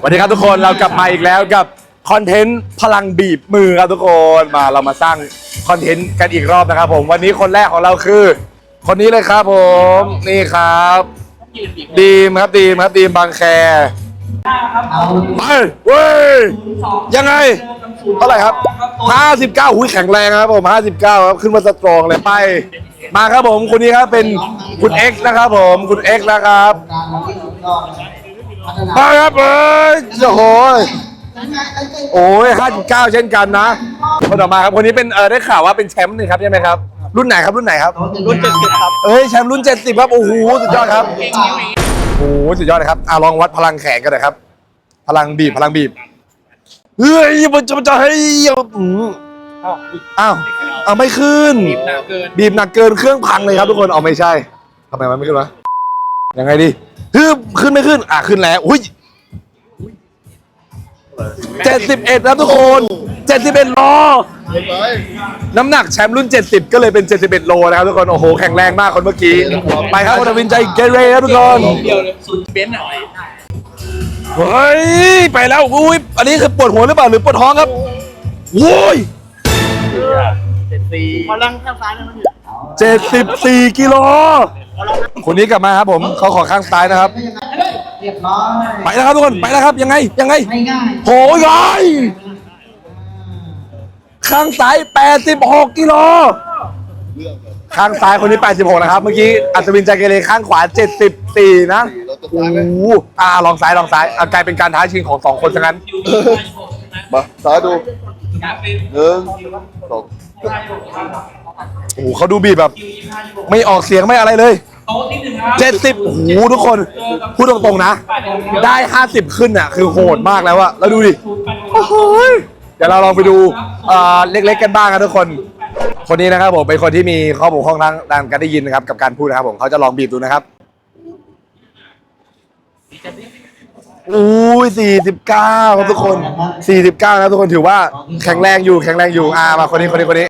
สวัสดีครับทุกคนเรากลับมาอีกแล้วกับคอนเทนต์พลังบีบมือครับทุกคนมาเรามาสร้างคอนเทนต์กันอีกรอบนะครับผมวันนี้คนแรกของเราคือ คนนี้เลยครับผมนี่ครับดีมครับดีมครับดีมบางแคไปเว้ยยังไงเท่าไหร่ครับ 59 หุยแข็งแรงครับผม 59 ครับขึ้นมาสตรองเลยไป มาครับผมคนนี้ครับเป็นคุณ X นะครับผมคุณ X นะครับ มาครับเอ้ยโอ้โหโอ้ยห้าจุดเก้าเช่นกันนะคนต่อมาครับคนนี้เป็นเออได้ข่าวว่าเป็นแชมป์นี่ครับใช่ไหมครับ รุ่นไหนครับรุ่นไหนครับ รุ่นเจ็ดสิบครับเอ้ยแชมป์รุ่นเจ็ดสิบครับโอ้โหสุดยอดครับโอ้โหสุดยอดเลยครับอะลองวัดพลังแขนกันหน่อยครับ พลังบีบพลังบีบเฮ้ยมันจะมันจะให้อืมอ้าวอ้าวไม่ขึ้นหนาเกินบีบหนักเกินเครื่องพังเลยครับทุกคนเอาไม่ใช่ทำไมมันไม่ขึ้นวะยังไงดี ฮึบขึ้นไม่ขึ้น อะขึ้นแล้วอุ้ยเจ็ดสิบเอ็ดนะทุกคนเจ็ดสิบเอ็ดโลน้ำหนักแชมป์รุ่น 70 ก็เลยเป็น 71 โลนะครับทุกคน โอ้โห แข็งแรงมากคนเมื่อกี้ ไปครับคุณอวินใจเกเรครับทุกคน เดียวเลยสุดเบนซ์อะเฮ้ย ไปแล้ว อุ้ย อันนี้คือปวดหัวหรือเปล่า หรือปวดท้องครับโว้ยเจ็ดสี่พลังข้างซ้ายนะมันอยู่74 กิโล คนนี้กลับมาครับผมเขาขอข้างซ้ายนะครับ เรียบร้อยไปแล้วครับทุกคนไปแล้วครับยังไงยังไงไม่ง่ายโหยยายข้างซ้าย 86กิโลข้างซ้ายคนนี้ 86 นะครับ เมื่อกี้อัศวินใจเกเรข้างขวา 74 นะโอ้โหอ่าลองซ้ายลองซ้ายอะกลายเป็นการท้าชิงของสองคนซะงั้น มาซ้ายดูหนึ่งสองโอ้โหเขาดูบีบแบบ ไม่ออกเสียงไม่อะไรเลยเจ็ดสิบโอ้โหทุกคน พูดตรงๆนะ ได้ห้าสิบขึ้นอะ คือโหดมากแล้วอะแล้วดูดิ โอ้โหยเดี๋ยวเราลองไปดูเอ่อเล็กๆกันบ้างครับทุกคน คนนี้นะครับผมเป็นคนที่มีข้อมูลข้องทางด้านการได้ยินนะครับ กับการพูดนะครับผมเขาจะลองบีบดูนะครับอุ้ยสี่สิบเก้าครับทุกคนสี่สิบเก้านะทุกคนถือว่าแข็งแรงอยู่แข็งแรงอยู่อ่ามาคนนี้คนนี้คนนี้